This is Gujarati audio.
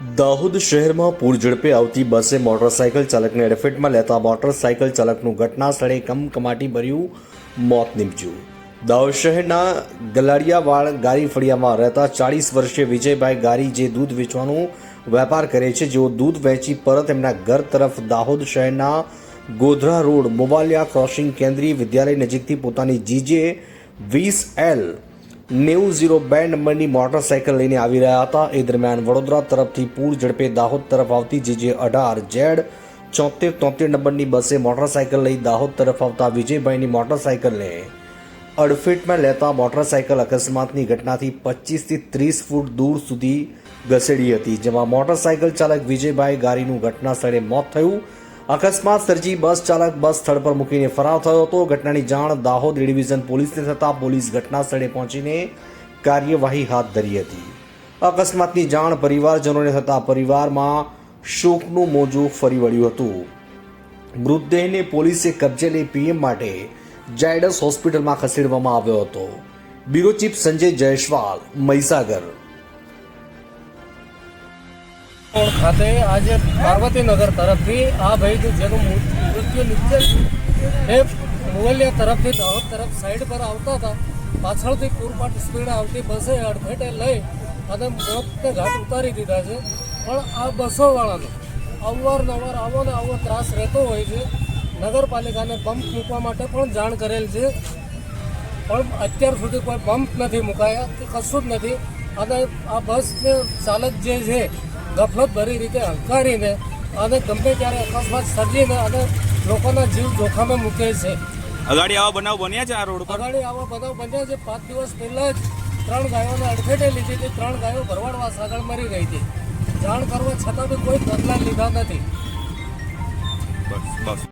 દાહોદ શહેરમાં પૂર ઝડપે આવતી બસે મોટરસાયકલ ચાલકને અડફેટમાં લેતા મોટરસાયકલ ચાલકનું ઘટના સ્થળે કમકમાટી ભર્યું મોત નીપજ્યું. દાહોદ શહેરના ગલાડિયાવાડ ગારી ફળિયામાં રહેતા ચાળીસ વર્ષીય વિજયભાઈ ગારી જે દૂધ વેચવાનું વેપાર કરે છે, જેઓ દૂધ વેચી પરત એમના ઘર તરફ દાહોદ શહેરના ગોધરા રોડ મોબાલિયા ક્રોસિંગ કેન્દ્રીય વિદ્યાલય નજીકથી પોતાની જીજે વીસ એલ નેવું ઝીરો બે નંબરની મોટરસાયકલ લઈને આવી રહ્યા હતા. એ દરમિયાન વડોદરા તરફથી પૂર ઝડપે દાહોદ તરફ આવતી જે જે અઢાર જેડ ચોતેર તોતેર નંબરની બસે મોટરસાયકલ લઈ દાહોદ તરફ આવતા વિજયભાઈની મોટરસાઇકલને અડફેટમાં લેતા મોટરસાયકલ અકસ્માતની ઘટનાથી પચીસથી ત્રીસ ફૂટ દૂર સુધી ઘસેડી હતી, જેમાં મોટરસાયકલ ચાલક વિજયભાઈ ગારીનું ઘટના સ્થળે મોત થયું. અકસ્માત સર્જી બસ ચાલક બસ સ્થળ પર મૂકીને ફરાર થયો હતો. ઘટનાની જાણ દાહોદ ડિવિઝન પોલીસને થતાં પોલીસ ઘટના સ્થળે પહોંચીને કાર્યવાહી હાથ ધરી હતી. અકસ્માતની જાણ પરિવારજનોને થતાં પરિવારમાં શોકનું મોજું ફરી વળ્યું હતું. મૃતદેહને પોલીસે કબજે લઈ પીએમ માટે જાયડસ હોસ્પિટલમાં ખસેડવામાં આવ્યો હતો. Bureau chief Sanjay Jaiswal, Mahisagar. ખાતે આજે પાર્વતીનગર તરફથી આ ભાઈ જેનું મૃત્યુ નિપજેલ એ મુવલિયા તરફથી દાહોદ તરફ સાઈડ પર આવતા હતા. પાછળથી પૂરપાટ સ્પીડ આવતી બસે અડફેટે લઈ અને મોતને ઘાટ ઉતારી દીધા છે. પણ આ બસોવાળાનો અવારનવાર આવો ને આવો ત્રાસ રહેતો હોય છે. નગરપાલિકાને બમ્પ મૂકવા માટે પણ જાણ કરેલ છે. પણ અત્યાર સુધી કોઈ બમ્પ નથી મુકાયા કે કશું જ નથી. અને આ બસને ચાલક જે છે ગફલત ભરી રીતે હંકારીને અને ગમે ત્યારે અકસ્માત સર્જીને અને લોકોના જીવ જોખમે મૂકે છે. અગાડી આવા બનાવ બન્યા છે આ રોડ પર? અગાડી આવા બનાવ બન્યા છે. પાંચ દિવસ પહેલા જ ત્રણ ગાયોને અડફેટે લીધી હતી. ત્રણ ગાયો ભરવાડવા આગળ મરી ગઈ હતી. જાણ કરવા છતાં બી કોઈ પગલાં લીધા નથી. બસ બસ.